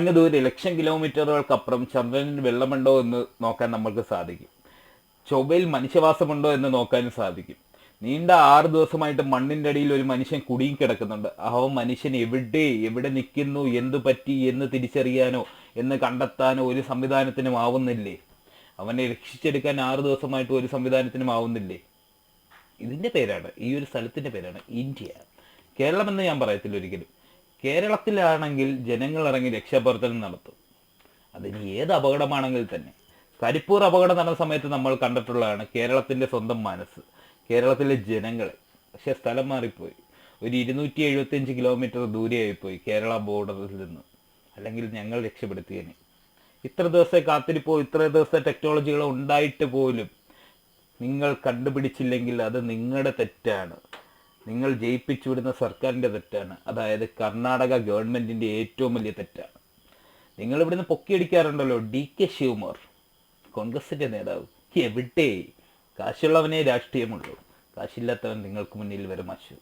അങ്ങ് ഒരു ലക്ഷം കിലോമീറ്ററുകൾക്കപ്പുറം ചന്ദ്രനിൽ വെള്ളമുണ്ടോ എന്ന് നോക്കാൻ നമ്മൾക്ക് സാധിക്കും. ചൊവ്വയിൽ മനുഷ്യവാസമുണ്ടോ എന്ന് നോക്കാനും സാധിക്കും. നീണ്ട ആറ് ദിവസമായിട്ട് മണ്ണിന്റെ അടിയിൽ ഒരു മനുഷ്യൻ കുടുങ്ങി കിടക്കുന്നുണ്ട്. ആ മനുഷ്യൻ എവിടെ എവിടെ നിൽക്കുന്നു എന്തു പറ്റി എന്ന് തിരിച്ചറിയാനോ എന്ന് കണ്ടെത്താനോ ഒരു സംവിധാനത്തിനും ആവുന്നില്ലേ? അവനെ രക്ഷിച്ചെടുക്കാൻ ആറ് ദിവസമായിട്ട് ഒരു സംവിധാനത്തിനും ആവുന്നില്ലേ? ഇതിന്റെ പേരാണ് ഈ ഒരു സ്ഥലത്തിന്റെ പേരാണ് ഇന്ത്യ. കേരളം എന്ന് ഞാൻ പറയത്തില്ല ഒരിക്കലും. കേരളത്തിലാണെങ്കിൽ ജനങ്ങൾ ഇറങ്ങി രക്ഷാപ്രവർത്തനം നടത്തും. അതിന് ഏത് അപകടമാണെങ്കിൽ തന്നെ. കരിപ്പൂർ അപകടം നടന്ന സമയത്ത് നമ്മൾ കണ്ടിട്ടുള്ളതാണ് കേരളത്തിന്റെ സ്വന്തം മനസ്സ് കേരളത്തിലെ ജനങ്ങൾ പക്ഷെ സ്ഥലം മാറിപ്പോയി. ഒരു ഇരുന്നൂറ്റി എഴുപത്തിയഞ്ച് കിലോമീറ്റർ ദൂരെയായിപ്പോയി കേരള ബോർഡറിൽ നിന്ന്. അല്ലെങ്കിൽ ഞങ്ങൾ രക്ഷപ്പെടുത്തിയതിന് ഇത്ര ദിവസത്തെ കാത്തിരിപ്പോ ഇത്ര ദിവസത്തെ ടെക്നോളജികൾ ഉണ്ടായിട്ട് പോലും നിങ്ങൾ കണ്ടുപിടിച്ചില്ലെങ്കിൽ അത് നിങ്ങളുടെ തെറ്റാണ്. നിങ്ങൾ ജയിപ്പിച്ചു വിടുന്ന സർക്കാരിന്റെ തെറ്റാണ്. അതായത് കർണാടക ഗവൺമെന്റിന്റെ ഏറ്റവും വലിയ തെറ്റാണ്. നിങ്ങൾ ഇവിടുന്ന് പൊക്കിയടിക്കാറുണ്ടല്ലോ ഡി കെ ശിവകുമാർ കോൺഗ്രസിന്റെ നേതാവ്. എവിടെ കാശുള്ളവനെ രാഷ്ട്രീയമുള്ളൂ. കാശില്ലാത്തവൻ നിങ്ങൾക്ക് മുന്നിൽ വരും മാശു